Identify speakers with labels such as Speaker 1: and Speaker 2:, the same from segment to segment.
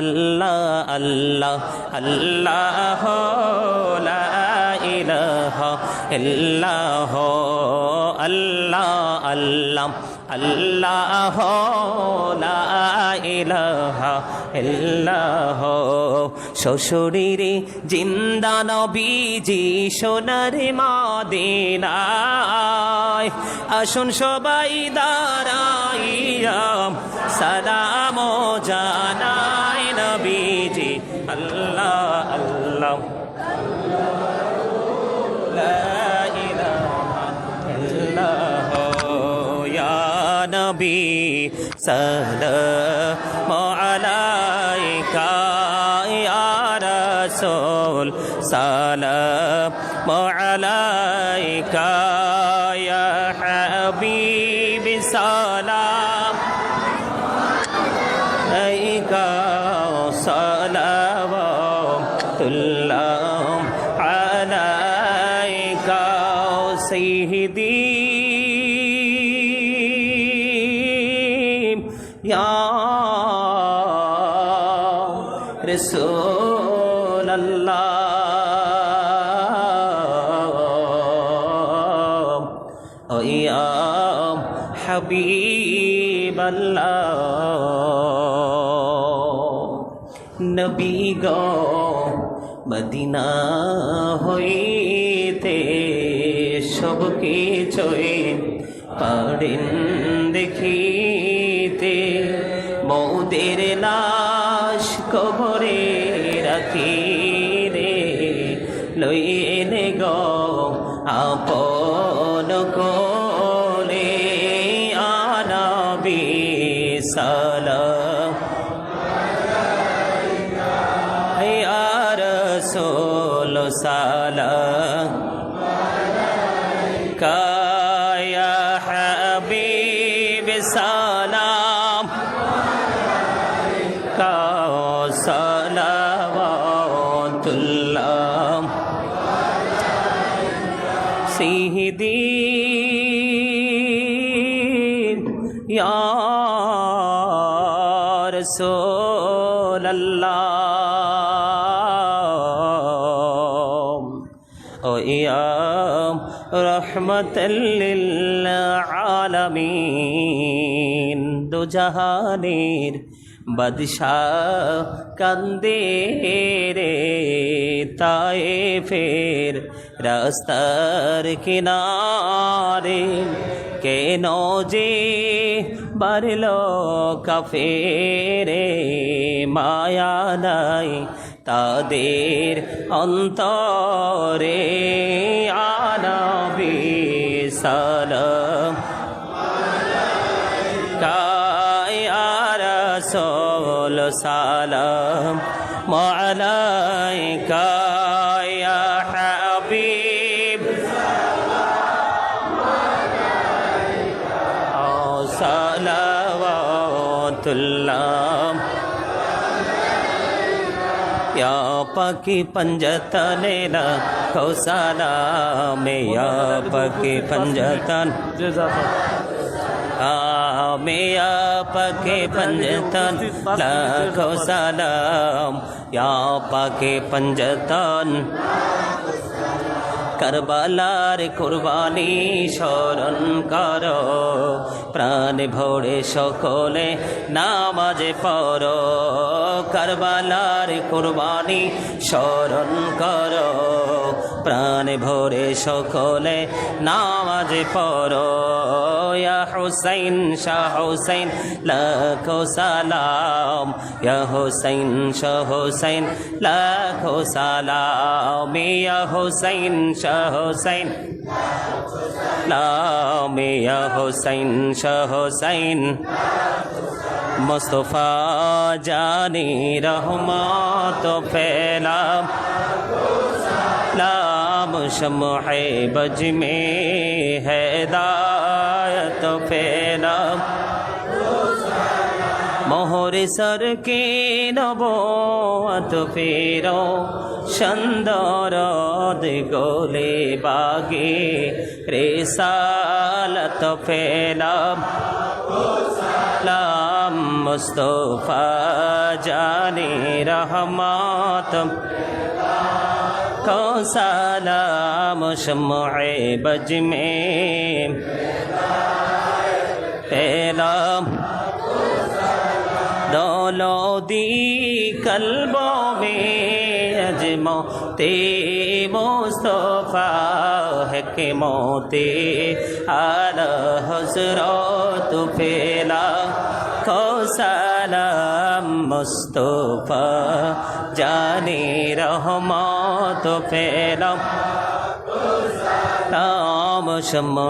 Speaker 1: আল্লাহ আল্লাহ আল্লাহ ইলাহা ইল্লাহ, আল্লাহ আল্লাহ আল্লাহ ইলাহা ইল্লাহ। শ্বশুরিরে জিন্দা নবীজি সোনার মাদিনায় আসুন সবাই দাঁড়াইয়া সালাম জানাই। যে আল্লাহ আল্লাহ। নবী সালাম আলাইকা ইয়া রাসূল সালাম রসোল আল্লাহ হাবিব নবী গ মদিনা হইতে সবকে চয়ে পারেন দেখিতে মৌদের না সাল্লাম। ও ইয়াম রহমতুল্লিল আলমিন। দুজাহানের বাদশাহ কান্দে রে তায়ে ফের রাস্তার কিনারে, কেন যে বারল কাফেরে মায়া নাই তাদের অন্তরে। আনবি সালাম সালাম। মালাইকা হাবিব। সালাম পাকি পঞ্জতনে কৌশালা মে পাকি পঞ্জতন। में या पकी पंजतन मेया पके पंजतन लाखो सलाम या पके पंजतन কারবালার কোরবানি স্মরণ কর প্রাণ ভরে সকলে নামাজে পর কারবালার কোরবানি স্মরণ কর প্রাণ ভরে সকলে নামাজে পর ইয়া হুসাইন শাহ হুসাইন লাখো সালাম ইয়া হুসাইন শাহ হুসাইন লাখো সালাম ইয়া হুসাইন শাহ হুসাইন নাম ইয়া হুসাইন শাহ হুসাইন মুস্তফা জানি রহমত ফেলাম নাম শমহে বজ মে হেদার ফেনা মোহরে সরকে নব আত ফের? সন্দর গোলে বাগে রেসালত ফেলাম লাম মুস্তফা জানে রহমাত। কো সালাম বজমে। পেলাম। দলদি কলব মে আজম তে মোস্তফা হকে মোতে আল হজরত পেলা। সালাম মুস্তফা, জানি রহমত পেলাম। जाने रहमत फेला नाम शम्म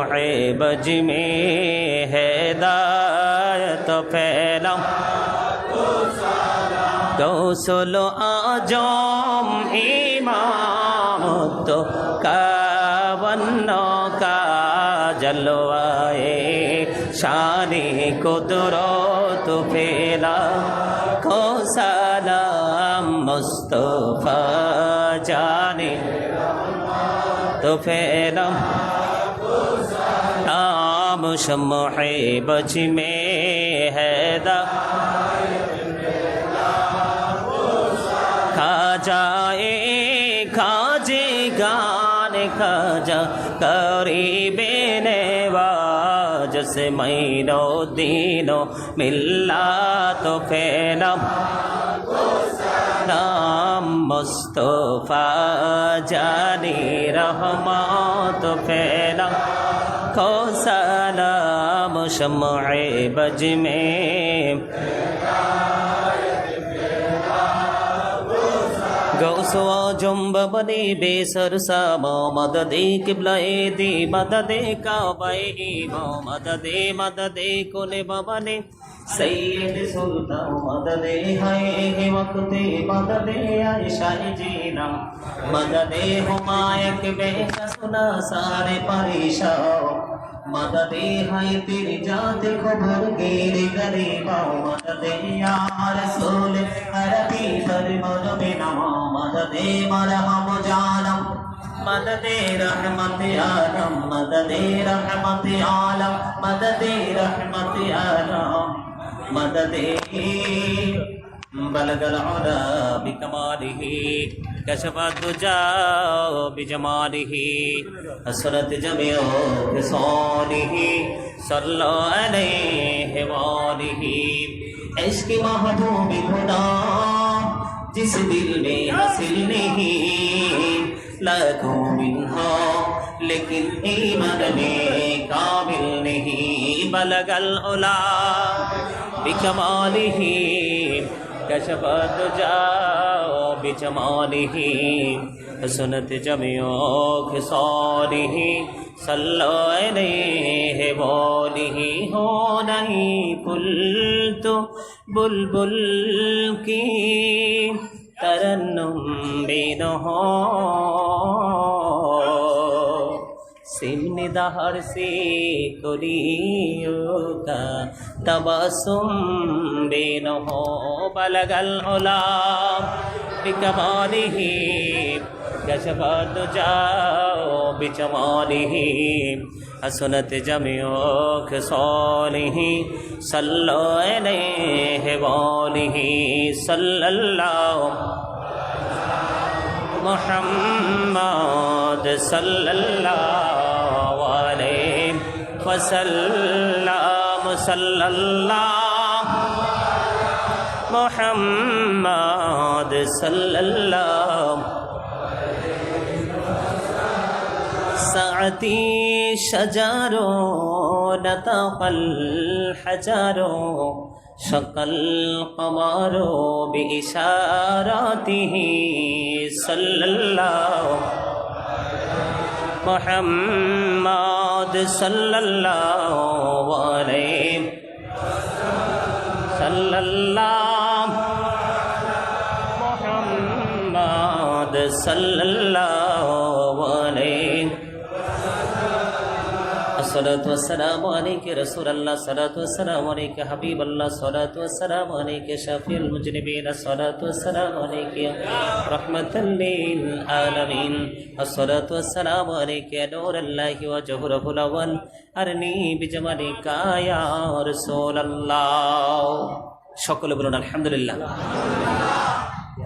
Speaker 1: बज में हैदायत फैला गौसलो आजम इमाम तो कावन्नो का जलवाए शानी कुदरत फैला को सलाम मुस्तफ़ा जाने तो फैला नाम शमह बच में हैदा खा जाए खाजे गान, खा जा करीबे नेवाज से महीनों दिनों मिला तो फैला नाम मुस्तफ़ा जानी रहमत तो फैला খো সালাম শমে বজ में गौसो जम्ब बने बेसर सामा मददे किबलाए दे मददे काबाए मो मददे मददे कोले बबने। सैयद सुल्तान मददे हाय वक्ते मददे आयशा जीना। मददे हुमायक बेका सुना, सारे परेशान। मददे हाय, तेरी जात खबर गेरे गरीबा मददे या रसूल மலவே நமோ மததே மரஹமுஜாலம் மததே ரஹமத் ஆலம் மததே ரஹமத் ஆலம் மததே ரஹமத் ஆலம் மததே بلغ العلا بكماله كشف الدجى بجماله أسرت جميع خصاله صلى عليه وآله عشق محبوب هداه जिस दिल में हासिल नहीं लाखों मिन हो लेकिन ईमान में काबिल नहीं बलगल उला बिकमालिही कशबत जाओ बिचमालिही सुनत जमियो खिसौरिही सल्लो नहीं وآله हो नहीं फुल तो बुलबुल की तरन्नुम बिन हो सिमनि दहर से कुरियो का तबसुम बिन हो बलगल उला بكماله كشف الدجى بجماله حسنت جميع خصاله صلى عليه وآله صلى الله محمد صلى الله عليه وسلم صلى الله মোহাম্মদ সাল্লাল্লাহ। সাতি সজারো নতফল হাজারো সকল কমারো বিশারাতিহি সাল্লাল্লাহ। মোহাম্মদ সাল্লাল্লাহু আলাইহি সাল্লাল্লাহ। الله عليه صلى الله محمد صلى الله عليه الصلاة والسلام عليك رسول الله الصلاة والسلام عليك حبيب الله الصلاة والسلام عليك شافي المجرمين الصلاة والسلام عليك رحمة للعالمين الصلاة والسلام عليك يا نور الله وجهره الأول أرني بجمالك يا رسول الله সকলে বলুন আলহামদুলিল্লাহ